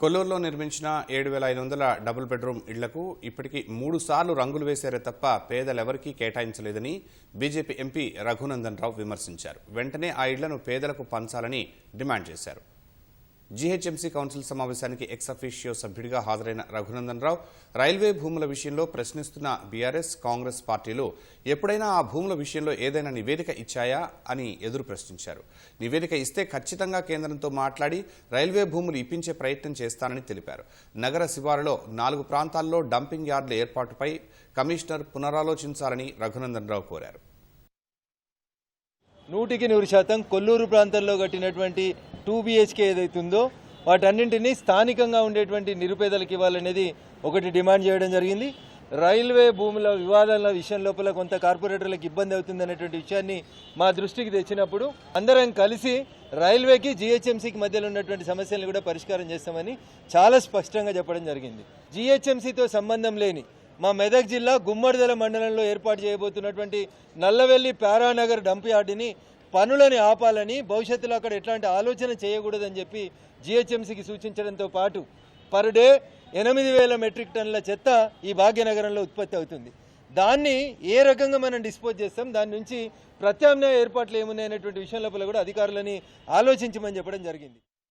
కొల్లూరులో నిర్మించిన ఏడు వేల ఐదు వందల డబుల్ బెడ్రూమ్ ఇళ్ళకు ఇప్పటికీ మూడు సార్లు రంగులు వేశారే తప్ప పేదలెవరికీ కేటాయించలేదని బీజేపీ ఎంపీ రఘునందన్ రావు విమర్శించారు. వెంటనే ఆ ఇళ్ళను పేదలకు పంచాలని డిమాండ్ చేశారు. జీహెచ్ఎంసీ కౌన్సిల్ సమావేశానికి ఎక్స్ అఫీషియో సభ్యుడిగా హాజరైన రఘునందన్ రావు రైల్వే భూముల విషయంలో ప్రశ్నిస్తున్న బీఆర్ఎస్ కాంగ్రెస్ పార్టీలు ఎప్పుడైనా ఆ భూముల విషయంలో ఏదైనా నివేదిక ఇచ్చాయా అని ఎదురు ప్రశ్నించారు. నివేదిక ఇస్తే ఖచ్చితంగా కేంద్రంతో మాట్లాడి రైల్వే భూములు ఇప్పించే ప్రయత్నం చేస్తానని తెలిపారు. నగర శివారులో నాలుగు ప్రాంతాల్లో డంపింగ్ యార్డుల ఏర్పాటుపై కమిషనర్ పునరాలోచించాలని రఘునందన్ రావు కోరారు. నూటికి నూరు శాతం కొల్లూరు ప్రాంతంలో కట్టినటువంటి టూ బిహెచ్కే ఏదైతుందో వాటన్నింటినీ స్థానికంగా ఉండేటువంటి నిరుపేదలకు ఇవ్వాలనేది ఒకటి డిమాండ్ చేయడం జరిగింది. రైల్వే భూముల వివాదాల విషయం లోపల కొంత కార్పొరేటర్లకు ఇబ్బంది అవుతుంది అనేటువంటి విషయాన్ని మా దృష్టికి తెచ్చినప్పుడు అందరం కలిసి రైల్వేకి జిహెచ్ఎంసీకి మధ్యలో ఉన్నటువంటి సమస్యలను కూడా పరిష్కారం చేస్తామని చాలా స్పష్టంగా చెప్పడం జరిగింది. జిహెచ్ఎంసీతో సంబంధం లేని మా మెదక్ జిల్లా గుమ్మడిదల మండలంలో ఏర్పాటు చేయబోతున్నటువంటి నల్లవెల్లి పారానగర్ డంప్ యార్డుని పనులని ఆపాలని భవిష్యత్తులో అక్కడ ఎట్లాంటి ఆలోచన చేయకూడదని చెప్పి జిహెచ్ఎంసీకి సూచించడంతో పాటు పర్ డే ఎనిమిది వేల మెట్రిక్ టన్నుల చెత్త ఈ భాగ్యనగరంలో ఉత్పత్తి అవుతుంది. దాన్ని ఏ రకంగా మనం డిస్పోజ్ చేస్తాం దాని నుంచి ప్రత్యామ్నాయ ఏర్పాట్లు ఏమున్నాయనేటువంటి విషయం లోపల కూడా అధికారులని ఆలోచించమని చెప్పడం జరిగింది.